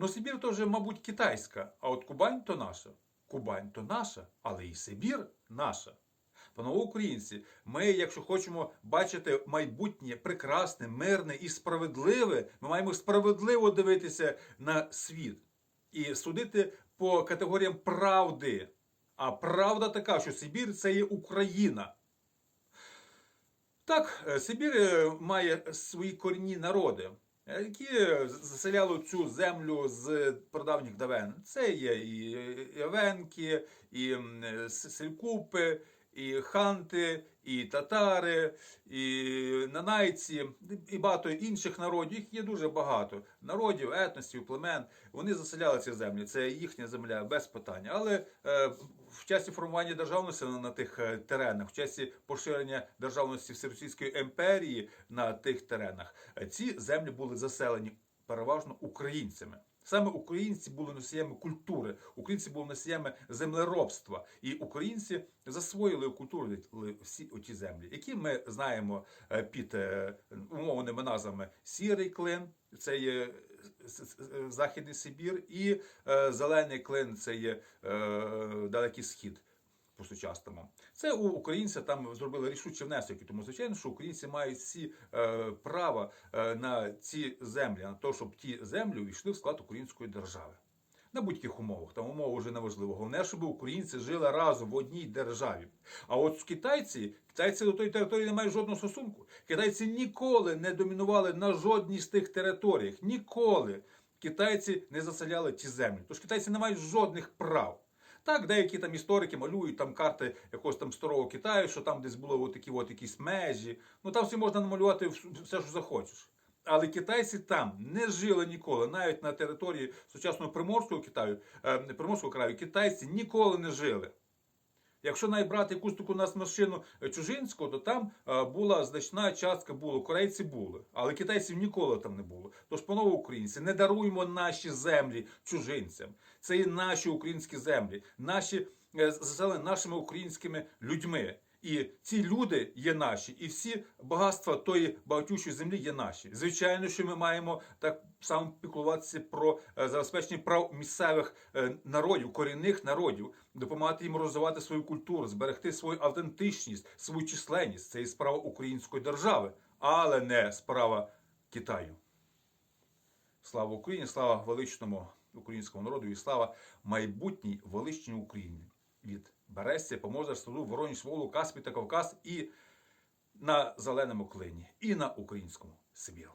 Ну, Сибір то вже, мабуть, китайська, а от Кубань то наша. Кубань то наша, але і Сибір наша. Панове українці, ми, якщо хочемо бачити майбутнє прекрасне, мирне і справедливе, ми маємо справедливо дивитися на світ і судити по категоріям правди. А правда така, що Сибір це є Україна. Так, е, Сибір е, має свої корінні народи, які заселяли цю землю з продавніх давен. Це є і Явенки, і е, Селькупи, і ханти, і татари, і нанайці, і багато інших народів. Їх є дуже багато. Народів, етносів, племен. Вони заселяли ці землі. Це їхня земля без питання. Але е, в часі формування державності на, тих е, теренах, в часі поширення державності Всеросійської імперії на тих теренах, е, ці землі були заселені переважно українцями. Саме українці були носіями культури, українці були носіями землеробства, і українці засвоїли культуру всі оті землі, які ми знаємо е, під е, умовними назвами сірий клин, це є е, Західний Сибір, і зелений клин це є Далекий Схід по сучасному. Це у українця там зробили рішучий внесок, тому звичайно, що українці мають всі е, права е, на ці землі, на те, щоб ті землі увійшли в склад української держави. На будь-яких умовах, там умови вже не важливо. Головне, щоб українці жили разом в одній державі. А от китайці, китайці до тої території не мають жодного стосунку. Китайці ніколи не домінували на жодній з тих територіях. Ніколи китайці не заселяли ті землі. Тож китайці не мають жодних прав. Так, деякі там історики малюють там карти якогось там старого Китаю, що там десь були от такі от якісь межі. Ну там всі можна намалювати вс- все, що захочеш. Але китайці там не жили ніколи, навіть на території сучасного Приморського Китаю, е, Приморського краю, китайці ніколи не жили. Якщо найбрати брати якусь таку нас машину чужинську, то там е, була значна частка було, корейці були, але китайців ніколи там не було. Тож, панове українці, не даруємо наші землі чужинцям. Це і наші українські землі, наші е, заселені нашими українськими людьми. І ці люди є наші, і всі багатства тої багатючої землі є наші. Звичайно, що ми маємо так само піклуватися про е, забезпечення прав місцевих е, народів, корінних народів, допомагати їм розвивати свою культуру, зберегти свою автентичність, свою численність. Це і справа української держави, але не справа Китаю. Слава Україні, слава величному українському народу і слава майбутній величній Україні від Берестя, Помозер, Суду, Воронеж, Волу, Каспі та Кавказ і на зеленому клині, і на українському Сибіру.